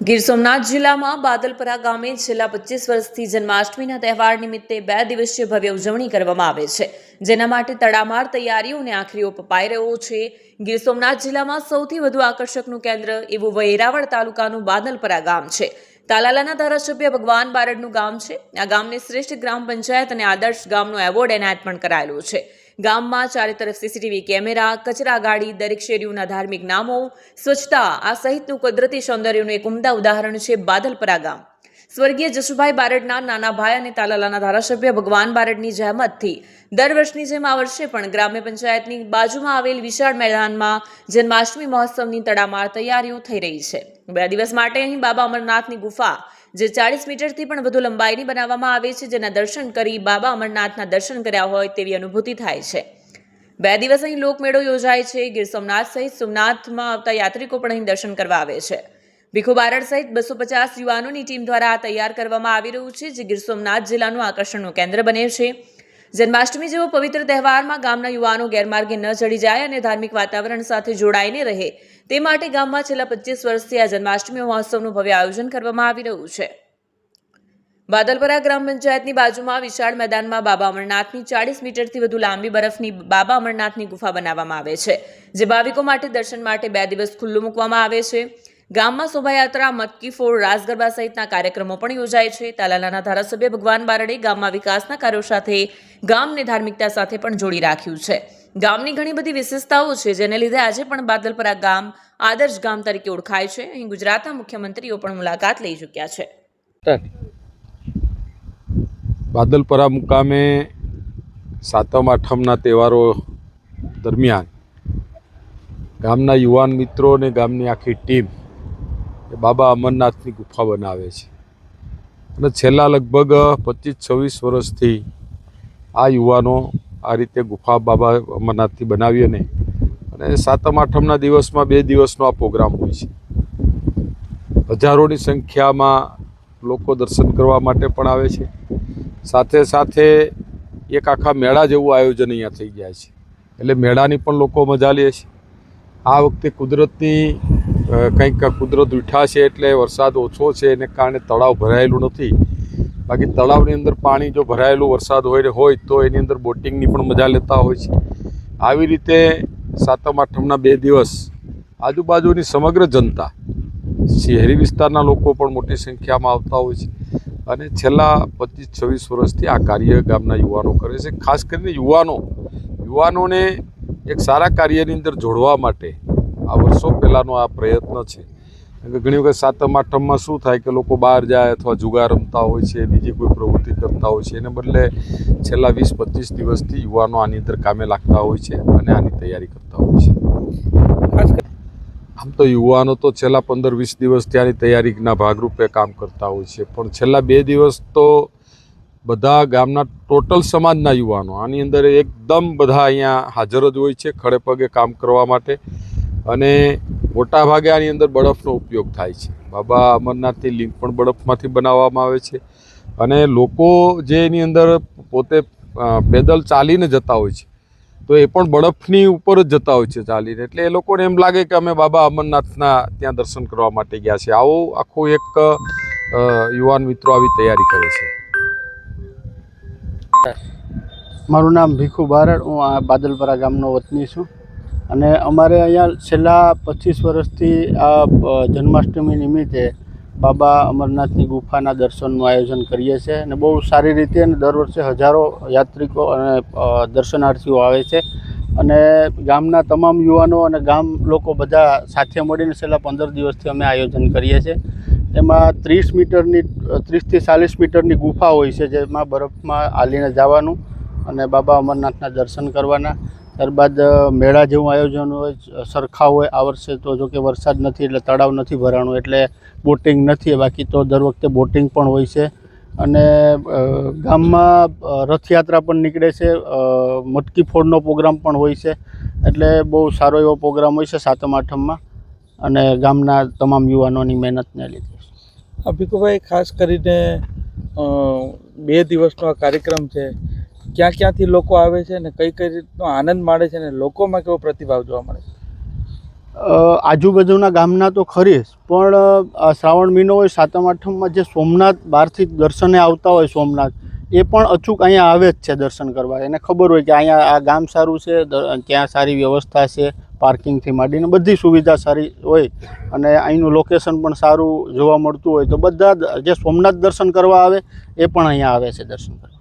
ગીર સોમનાથ જિલ્લામાં બાદલપરા ગામે છેલ્લા પચીસ વર્ષથી જન્માષ્ટમીના તહેવાર નિમિત્તે બે દિવસીય ભવ્ય ઉજવણી કરવામાં આવે છે, જેના માટે તડામાર તૈયારીઓને આખરીઓ પપાઈ રહ્યો છે. ગીર સોમનાથ જિલ્લામાં સૌથી વધુ આકર્ષકનું કેન્દ્ર એવું વૈરાવળ તાલુકાનું બાદલપરા ગામ છે. તાલાલાના ધારાસભ્ય ભગવાન બારડનું ગામ છે. આ ગામને શ્રેષ્ઠ ગ્રામ પંચાયત અને આદર્શ ગામનો એવોર્ડ એનાયત પણ કરાયેલો છે. ગામમાં ચારે તરફ સીસીટીવી કેમેરા, કચરા ગાડી, દરેક શેરીઓના ધાર્મિક નામો, સ્વચ્છતા, આ સહિતનું કુદરતી સૌંદર્યનું એક ઉમદા ઉદાહરણ છે બાદલપરા ગામ. સ્વર્ગીય જશુભાઈ બારડના નાના ભાઈ અને તાલાલાના ધારાસભ્ય ભગવાન બારડની જહેમતથી દર વર્ષની જેમ આ વર્ષે પણ ગ્રામ્ય પંચાયતની બાજુમાં આવેલ વિશાળ મેદાનમાં જન્માષ્ટમી મહોત્સવની તડામાર તૈયારીઓ થઈ રહી છે. બે દિવસ માટે અહીં બાબા અમરનાથની ગુફા જે ચાળીસ મીટરથી પણ વધુ લંબાઈની બનાવવામાં આવે છે, જેના દર્શન કરી બાબા અમરનાથના દર્શન કર્યા હોય તેવી અનુભૂતિ થાય છે. બે દિવસ અહીં લોકમેળો યોજાય છે. ગીર સોમનાથ સહિત સોમનાથમાં આવતા યાત્રિકો પણ અહીં દર્શન કરવા આવે છે. ભીખુ બારડ સહિત બસો પચાસ યુવાનોની ટીમ દ્વારા આ તૈયાર કરવામાં આવી રહ્યું છે, જે ગીર સોમનાથ જિલ્લાનું આકર્ષણનું કેન્દ્ર બને છે. જન્માષ્ટમી જેવો પવિત્ર તહેવારમાં ગામના યુવાનો ગેરમાર્ગે ન ચડી જાય અને ધાર્મિક વાતાવરણ સાથે જોડાઈને રહે. તે માટે ગામમાં છેલ્લા પચીસ વર્ષથી આ જન્માષ્ટમી મહોત્સવનું ભવ્ય આયોજન કરવામાં આવી રહ્યું છે. બાદલપરા ગ્રામ પંચાયતની બાજુમાં વિશાળ મેદાનમાં બાબા અમરનાથની ચાળીસ મીટરથી વધુ લાંબી બરફની બાબા અમરનાથની ગુફા બનાવવામાં આવે છે, જે ભાવિકો માટે દર્શન માટે બે દિવસ ખુલ્લું મૂકવામાં આવે છે. ગામમાં શોભાયાત્રા મટકી ફોડ રાસ ગરબા સહિતના કાર્યક્રમો પણ યોજાય છે. તાલાલાના ધારાસભ્ય ભગવાન બારડે ગામમાં વિકાસના કાર્યો સાથે ગામને ધાર્મિકતા સાથે પણ જોડી રાખ્યું છે. ગામની ઘણી બધી વિશેષતાઓ છે, જેને લીધે આજે પણ બાદલપરા ગામ, આદર્શ ગામ તરીકે ઓળખાય છે. અહીં ગુજરાતના મુખ્યમંત્રીઓ પણ મુલાકાત લઈ ચૂક્યા છે. બાદલપરા મુકામે સાતમ, આઠમના તહેવારો દરમિયાન ગામના યુવાન મિત્રો અને ગામની આખી ટીમ એ બાબા અમરનાથની ગુફા બનાવે છે. અને છેલ્લા લગભગ પચીસ છવ્વીસ વર્ષથી આ યુવાનો આ રીતે ગુફા બાબા અમરનાથથી બનાવી અને અને સાતમ આઠમના દિવસમાં બે દિવસનો આ પ્રોગ્રામ હોય છે. હજારોની સંખ્યામાં લોકો દર્શન કરવા માટે પણ આવે છે. સાથે સાથે એક આખા મેળા જેવું આયોજન અહીંયા થઈ જાય છે. એટલે મેળાની પણ લોકો મજા લે છે. આ વખતે કુદરતની કંઈક કુદરત ઉઠા છે એટલે વરસાદ ઓછો છે એને કારણે તળાવ ભરાયેલું નથી. બાકી તળાવની અંદર પાણી જો ભરાયેલું વરસાદ હોય હોય તો એની અંદર બોટિંગની પણ મજા લેતા હોય છે. આવી રીતે સાતમ, આઠમના બે દિવસ આજુબાજુની સમગ્ર જનતા શહેરી વિસ્તારના લોકો પણ મોટી સંખ્યામાં આવતા હોય છે અને છેલ્લા પચીસ, છવ્વીસ વર્ષથી આ કાર્ય ગામના યુવાનો કરે છે. ખાસ કરીને યુવાનો. યુવાનોને એક સારા કાર્યની અંદર જોડવા માટે આ વર્ષો પહેલાંનો આ પ્રયત્ન છે. કે ઘણી વખત સાતમ, આઠમમાં શું થાય કે લોકો બહાર જાય અથવા જુગાર રમતા હોય છે, બીજી કોઈ પ્રવૃત્તિ કરતા હોય છે. એને બદલે છેલ્લા વીસ, પચીસ દિવસથી યુવાનો આની અંદર કામે લાગતા હોય છે અને આની તૈયારી કરતા હોય છે. આમ તો યુવાનો તો છેલ્લા પંદર, વીસ દિવસ ત્યાંની તૈયારીના ભાગરૂપે કામ કરતા હોય છે. પણ છેલ્લા બે દિવસ તો બધા ગામના ટોટલ સમાજના યુવાનો આની અંદર એકદમ બધા અહીંયા હાજર જ હોય છે, ખડે પગે કામ કરવા માટે. અને મોટા ભાગે આની અંદર બરફનો ઉપયોગ થાય છે. બાબા અમરનાથની લિંક પણ બરફમાંથી બનાવવામાં આવે છે અને લોકો જે એની અંદર પોતે પેદલ ચાલીને જતા હોય છે, તો એ પણ બરફની ઉપર જ જતા હોય છે ચાલીને. એટલે એ લોકોને એમ લાગે કે અમે બાબા અમરનાથના ત્યાં દર્શન કરવા માટે ગયા છે આવો આખું એક યુવાન મિત્રો આવી તૈયારી કરે છે. મારું નામ ભીખુ બારડ. હું આ બાદલપરા ગામનો વતની છું. અને અમારે અહીંયા છેલ્લા પચીસ વર્ષથી આ જન્માષ્ટમી નિમિત્તે બાબા અમરનાથની ગુફાના દર્શનનું આયોજન કરીએ છીએ અને બહુ સારી રીતે અને દર વર્ષે હજારો યાત્રિકો અને દર્શનાર્થીઓ આવે છે. અને ગામના તમામ યુવાનો અને ગામ લોકો બધા સાથે મળીને છેલ્લા પંદર દિવસથી અમે આયોજન કરીએ છીએ. એમાં ત્રીસ મીટરની ત્રીસથી ચાલીસ મીટરની ગુફા હોય છે જેમાં બરફમાં હાલીને જવાનું અને બાબા અમરનાથના દર્શન કરવાના. ત્યારબાદ મેળા જેવું આયોજન હોય સરખા હોય, આ વર્ષે તો જો કે વરસાદ નથી એટલે તળાવ નથી ભરાણું, એટલે બોટિંગ નથી, બાકી તો દર વખતે બોટિંગ પણ હોય છે. અને ગામમાં રથયાત્રા પણ નીકળે છે મટકી ફોડનો પ્રોગ્રામ પણ હોય છે, એટલે બહુ સારો એવો પ્રોગ્રામ હોય છે સાતમ, આઠમમાં, અને ગામના તમામ યુવાનોની મહેનતને લીધે. ભીખુભાઈ, ખાસ કરીને બે દિવસનો આ કાર્યક્રમ છે. ક્યાં ક્યાંથી લોકો આવે છે ને કઈ કઈ રીતનો આનંદ માણે છે ને લોકોમાં કેવો પ્રતિભાવ જોવા મળે છે? આજુબાજુના ગામના તો ખરી પણ શ્રાવણ મહિનો હોય, સાતમ, આઠમમાં જે સોમનાથ બહારથી દર્શને આવતા હોય સોમનાથ, એ પણ અચૂક અહીંયા આવે જ છે દર્શન કરવા. એને ખબર હોય કે અહીંયા આ ગામ સારું છે ત્યાં સારી વ્યવસ્થા છે, પાર્કિંગથી માંડીને બધી સુવિધા સારી હોય, અને અહીંનું લોકેશન પણ સારું જોવા મળતું હોય, તો બધા જે સોમનાથ દર્શન કરવા આવે, એ પણ અહીંયા આવે છે દર્શન કરવા.